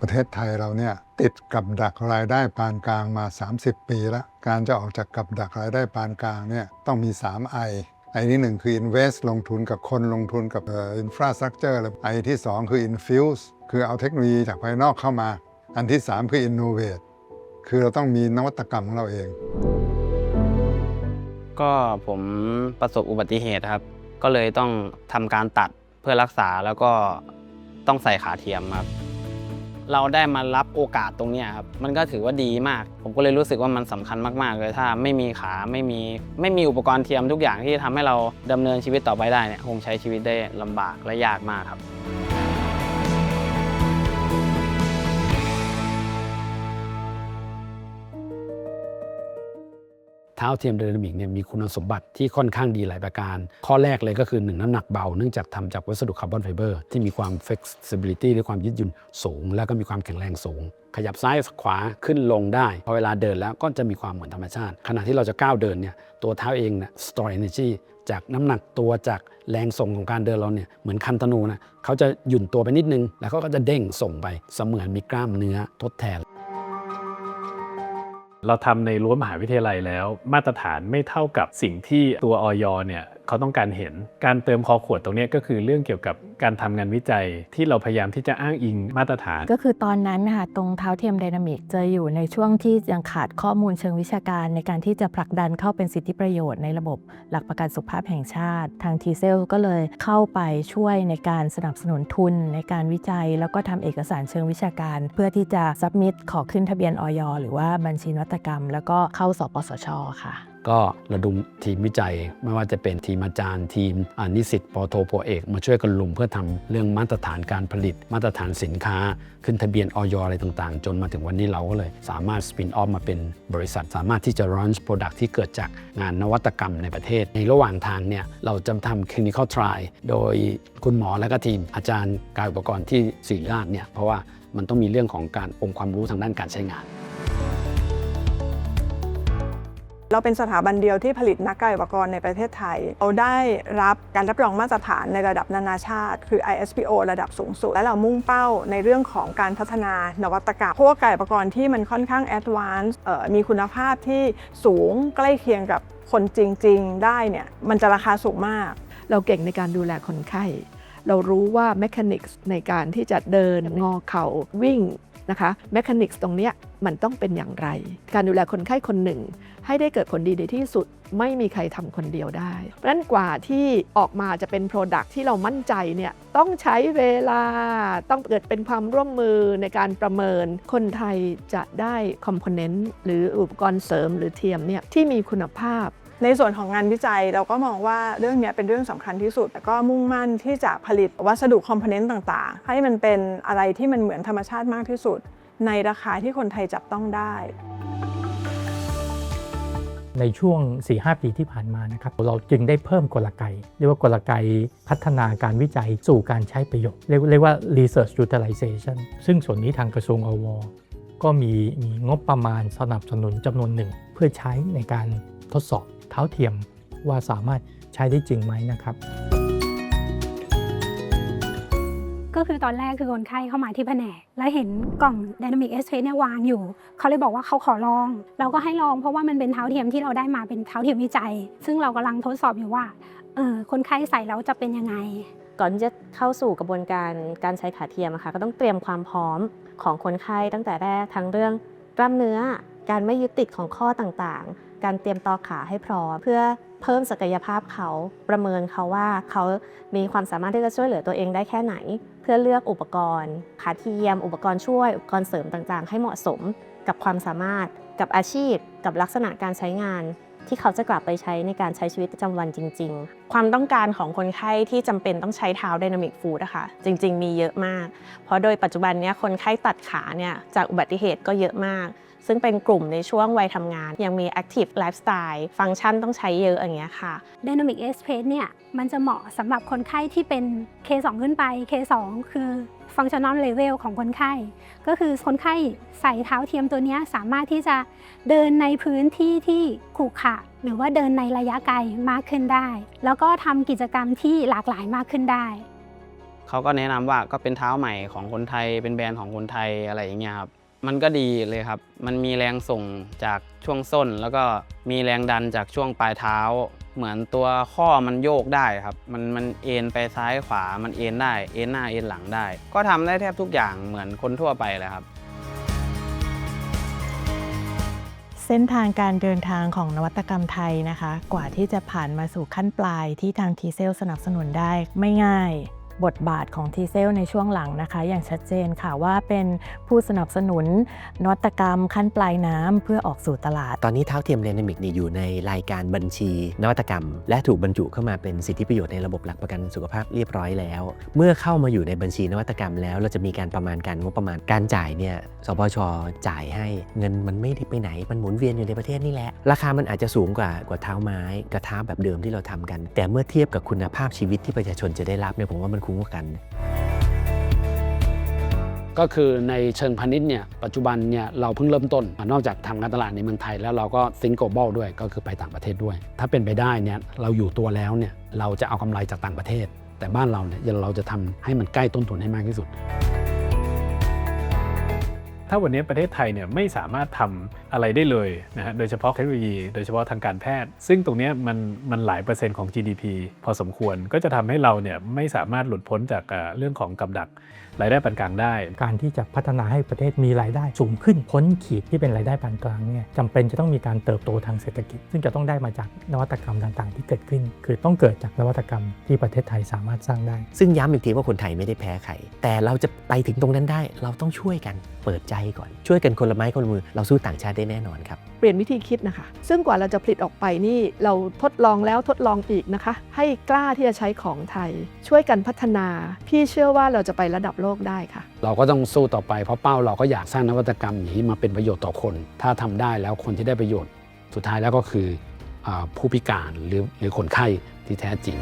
ประเทศไทยเราเนี่ยติดกับดักรายได้ปานกลางมา 30 ปีแล้ว การจะออกจากกับดักรายได้ปานกลางเนี่ยต้องมี 3 I ไอที่หนึ่งคือ invest ลงทุนกับคนลงทุนกับอ่อ infrastructure เลยไอที่สองคือ infuse คือเอาเทคโนโลยีจากภายนอกเข้ามา อันที่สามคือ innovate คือเราต้องมีนวัตกรรมของเราเอง ก็ผมประสบอุบัติเหตุครับ ก็เลยต้องทำการตัดเพื่อรักษาแล้วก็ต้องใส่ขาเทียมครับ เราได้มารับโอกาสตรงนี้ครับมันก็ถือว่าดีมาก ผมก็เลยรู้สึกว่ามันสำคัญมาก ๆ เลยถ้าไม่มีขาไม่มีไม่มีอุปกรณ์เทียมทุกอย่างที่ทำให้เราดำเนินชีวิตต่อไปได้เนี่ยคงใช้ชีวิตได้ลำบากและยากมากครับ เท้าเทียมไดนามิกเนี่ยมีคุณสมบัติที่ค่อนข้างดีหลายประการ ข้อแรกเลยก็คือ 1 น้ำหนักเบา เนื่องจากทำจากวัสดุคาร์บอนไฟเบอร์ที่มีความ flexibility หรือความยืดหยุ่นสูง แล้วก็มีความแข็งแรงสูง ขยับซ้ายขวาขึ้นลงได้พอเวลาเดินแล้วก็จะมีความเหมือนธรรมชาติ ขณะที่เราจะก้าวเดินเนี่ยตัวเท้าเองเนี่ย store energy จากน้ำหนักตัวจากแรงส่งของการเดินเราเนี่ยเหมือนคันธนูนะเขาจะหยุ่นตัวไปนิดนึง แล้วเขาก็จะเด้งส่งไปเสมือนมีกล้ามเนื้อทดแทน เราทำในรั้วมหาวิทยาลัยแล้ว มาตรฐานไม่เท่ากับสิ่งที่ตัวออยเนี่ย เขาต้องการเห็น การเติมคอขวดตรงนี้ก็คือเรื่องเกี่ยวกับการทำงานวิจัยที่เราพยายามที่จะอ้างอิงมาตรฐาน ก็คือตอนนั้นนะคะตรงเท้าเทียมไดนามิกจะอยู่ในช่วงที่ยังขาดข้อมูลเชิงวิชาการในการที่จะผลักดันเข้าเป็นสิทธิประโยชน์ในระบบหลักประกันสุขภาพแห่งชาติ ทางทีเซลก็เลยเข้าไปช่วยในการสนับสนุนทุน ในการวิจัย แล้วก็ทำเอกสารเชิงวิชาการ เพื่อที่จะสับมิดขอขึ้นทะเบียนออยหรือว่าบัญชีนวัตกรรม แล้วก็เข้าสปสชค่ะ ก็ระดมทีมวิจัย ไม่ว่าจะเป็นทีมอาจารย์ ทีมนิสิตปอโทปเอก มาช่วยกันลุมเพื่อทำเรื่องมาตรฐานการผลิต มาตรฐานสินค้า ขึ้นทะเบียนออยอะไรต่างๆ จนมาถึงวันนี้เราก็เลย สามารถสปินออฟมาเป็นบริษัท สามารถที่จะ launch product ที่เกิดจากงานนวัตกรรมในประเทศ ในระหว่างทางเนี่ยเราจะทำ clinical trial โดยคุณหมอและก็ทีมอาจารย์กายอุปกรณ์ที่ศิริราชเนี่ยเพราะว่ามันต้องมีเรื่องของการองค์ความรู้ทางด้านการใช้งาน เราเป็นสถาบันเดียวที่ผลิตนักกายอุปกรณ์ในประเทศไทย เราได้รับการรับรองมาตรฐานในระดับนานาชาติ คือ ISPO ระดับสูงสุด และเรามุ่งเป้าในเรื่องของการพัฒนานวัตกรรมเพราะว่ากายอุปกรณ์ที่มันค่อนข้างแอดวานซ์มีคุณภาพที่สูงใกล้เคียงกับคนจริง ๆ ได้เนี่ยมันจะราคาสูงมาก เราเก่งในการดูแลคนไข้ เรารู้ว่าแมคานิกส์ในการที่จะเดินงอเข่าวิ่ง นะคะแมคานิกส์ตรงเนี้ยมันต้องเป็นอย่างไร การดูแลคนไข้คนหนึ่ง ให้ได้เกิดผลดีในที่สุด ไม่มีใครทำคนเดียวได้ เพราะนั้นกว่าที่ออกมาจะเป็น Product ที่เรามั่นใจเนี่ยต้องใช้เวลา ต้องเกิดเป็นความร่วมมือในการประเมิน คนไทยจะได้คอมโพเนนต์หรืออุปกรณ์เสริมหรือเทียมเนี่ยที่มีคุณภาพ ในส่วนของงานวิจัยเราก็มองว่าเรื่องนี้เป็นเรื่องสำคัญที่สุด แต่ก็มุ่งมั่นที่จะผลิตวัสดุคอมโพเนนต์ต่างๆ ให้มันเป็นอะไรที่มันเหมือนธรรมชาติมากที่สุด ในราคาที่คนไทยจับต้องได้ ในช่วง 4-5 ปีที่ผ่านมานะครับเราจึงได้เพิ่มกลไก เรียกว่ากลไกพัฒนาการวิจัยสู่การใช้ประโยชน์เรียกเรียกว่า research utilization ซึ่งส่วนนี้ทางกระทรวงอวก็มีมีงบประมาณสนับสนุนจำนวนหนึ่ง เพื่อใช้ในการทดสอบ เท้าเทียมว่าสามารถใช้ได้จริงไหมนะครับ ก็คือตอนแรกคือคนไข้เข้ามาที่แผนก แล้วเห็นกล่อง Dynamic S Trace เนี่ยวางอยู่ เขาเลยบอกว่าเขาขอลอง เราก็ให้ลองเพราะว่ามันเป็นเท้าเทียมที่เราได้มาเป็นเท้าเทียมวิจัย ซึ่งเรากำลังทดสอบอยู่ว่าเออคนไข้ใส่แล้วจะเป็นยังไง ก่อนที่จะเข้าสู่กระบวนการการใช้ขาเทียมอะค่ะก็ต้องเตรียมความพร้อมของคนไข้ตั้งแต่แรกทั้งเรื่องกล้ามเนื้อ การไม่ยึดติดของข้อต่างๆ การเตรียมต่อขาให้พร้อมเพื่อเพิ่มศักยภาพเขาประเมินเขาว่าเขามีความสามารถที่จะช่วยเหลือตัวเองได้แค่ไหน เพื่อเลือกอุปกรณ์ขาเทียมอุปกรณ์ช่วยอุปกรณ์เสริมต่างๆ ให้เหมาะสมกับความสามารถกับอาชีพ กับลักษณะการใช้งาน ที่เขาจะกลับไปใช้ในการใช้ชีวิตประจำวันจริง ๆ ความต้องการของคนไข้ที่จำเป็นต้องใช้เท้า Dynamic Food อะคะจริง ๆ มีเยอะมาก เพราะโดยปัจจุบันเนี้ยคนไข้ตัดขาเนี่ยจากอุบัติเหตุก็เยอะมาก ซึ่งเป็นกลุ่มในช่วงวัยทำงาน ยังมี Active Lifestyle ฟังก์ชันต้องใช้เยอะอย่างเงี้ยค่ะ Dynamic S Trace เนี่ยมันจะเหมาะสำหรับคนไข้ที่เป็น K2 ขึ้นไป K2 คือ ฟังชั่นอลเลเวลของคนไข้ ก็คือคนไข้ใส่เท้าเทียมตัวนี้สามารถที่จะเดินในพื้นที่ที่ขรุขระหรือว่าเดินในระยะไกลมากขึ้นได้ แล้วก็ทำกิจกรรมที่หลากหลายมากขึ้นได้เขาก็แนะนำว่าก็เป็นเท้าใหม่ของคนไทยเป็นแบรนด์ของคนไทยอะไรอย่างเงี้ยครับ มันก็ดีเลยครับ มันมีแรงส่งจากช่วงส้น แล้วก็มีแรงดันจากช่วงปลายเท้า เหมือนตัวข้อมันโยกได้ครับ มันมันเอ็นไปซ้ายขวา มันเอ็นได้ เอ็นหน้าเอ็นหลังได้ ก็ทำได้แทบทุกอย่างเหมือนคนทั่วไปเลยครับ เส้นทางการเดินทางของนวัตกรรมไทยนะคะ กว่าที่จะผ่านมาสู่ขั้นปลายที่ทางทีเซลสนับสนุนได้ไม่ง่าย บทบาทของทีเซลในช่วงหลังนะคะ อย่างชัดเจนค่ะว่าเป็นผู้สนับสนุนนวัตกรรมขั้นปลายน้ำเพื่อออกสู่ตลาด ตอนนี้เท้าเทียมเดนามิกนี่อยู่ในรายการบัญชี นวัตกรรม และถูกบรรจุเข้ามาเป็นสิทธิประโยชน์ในระบบหลักประกันสุขภาพเรียบร้อยแล้ว เมื่อเข้ามาอยู่ในบัญชีนวัตกรรม แล้วเราจะมีการประมาณการงบประมาณการจ่ายเนี่ยสปชจ่ายให้เงินมันไม่ได้ไปไหนมันหมุนเวียนอยู่ในประเทศนี่แหละราคามันอาจจะสูงกว่ากว่าเท้าไม้กับเท้าแบบเดิมที่เราทำกัน แต่เมื่อเทียบกับคุณภาพชีวิตที่ประชาชนจะได้รับเนี่ยผมว่ามันคุ้มกัน ก็คือในเชิงพาณิชย์เนี่ยปัจจุบันเนี่ยเราเพิ่งเริ่มต้น นอกจากทำการตลาดในเมืองไทยแล้วเราก็ซิงโกลบอลด้วยก็คือไปต่างประเทศด้วย ถ้าเป็นไปได้เนี่ยเราอยู่ตัวแล้วเนี่ยเราจะเอากำไรจากต่างประเทศ แต่บ้านเราเนี่ยเราจะทำให้มันใกล้ต้นทุนให้มากที่สุด ถ้าวันนี้ประเทศไทยเนี่ยไม่สามารถทำอะไรได้เลยนะฮะโดยเฉพาะเทคโนโลยี โดยเฉพาะทางการแพทย์ ซึ่งตรงนี้มันมันหลายเปอร์เซ็นต์ของ GDP พอสมควรก็จะทำให้เราเนี่ยไม่สามารถหลุดพ้นจากเอ่อเรื่องของกับดัก รายได้ปานกลางได้ การที่จะพัฒนาให้ประเทศมีรายได้สูงขึ้นพ้นขีดที่เป็นรายได้ปานกลางเนี่ยจำเป็นจะต้องมีการเติบโตทางเศรษฐกิจ ซึ่งจะต้องได้มาจากนวัตกรรมต่างๆ ที่เกิดขึ้น คือต้องเกิดจากนวัตกรรมที่ประเทศไทยสามารถสร้างได้ ซึ่งย้ำอีกทีว่าคนไทยไม่ได้แพ้ใครแต่เราจะไปถึงตรงนั้นได้ เราต้องช่วยกันเปิดใจก่อน ช่วยกันคนละไม้คนละมือเราสู้ต่างชาติได้แน่นอนครับเปลี่ยนวิธีคิดนะคะ ซึ่งกว่าเราจะผลิตออกไปนี่เราทดลองแล้วทดลองอีกนะคะ ให้กล้าที่จะใช้ของไทย ช่วยกันพัฒนา พี่เชื่อว่าเราจะไประดับโลกได้ค่ะ เราก็ต้องสู้ต่อไปเพราะเป้าเราก็อยากสร้างนวัตกรรมอย่างนี้มาเป็นประโยชน์ต่อคน ถ้าทำได้แล้วคนที่ได้ประโยชน์ สุดท้ายแล้วก็คือผู้พิการหรือหรือคนไข้ที่แท้จริง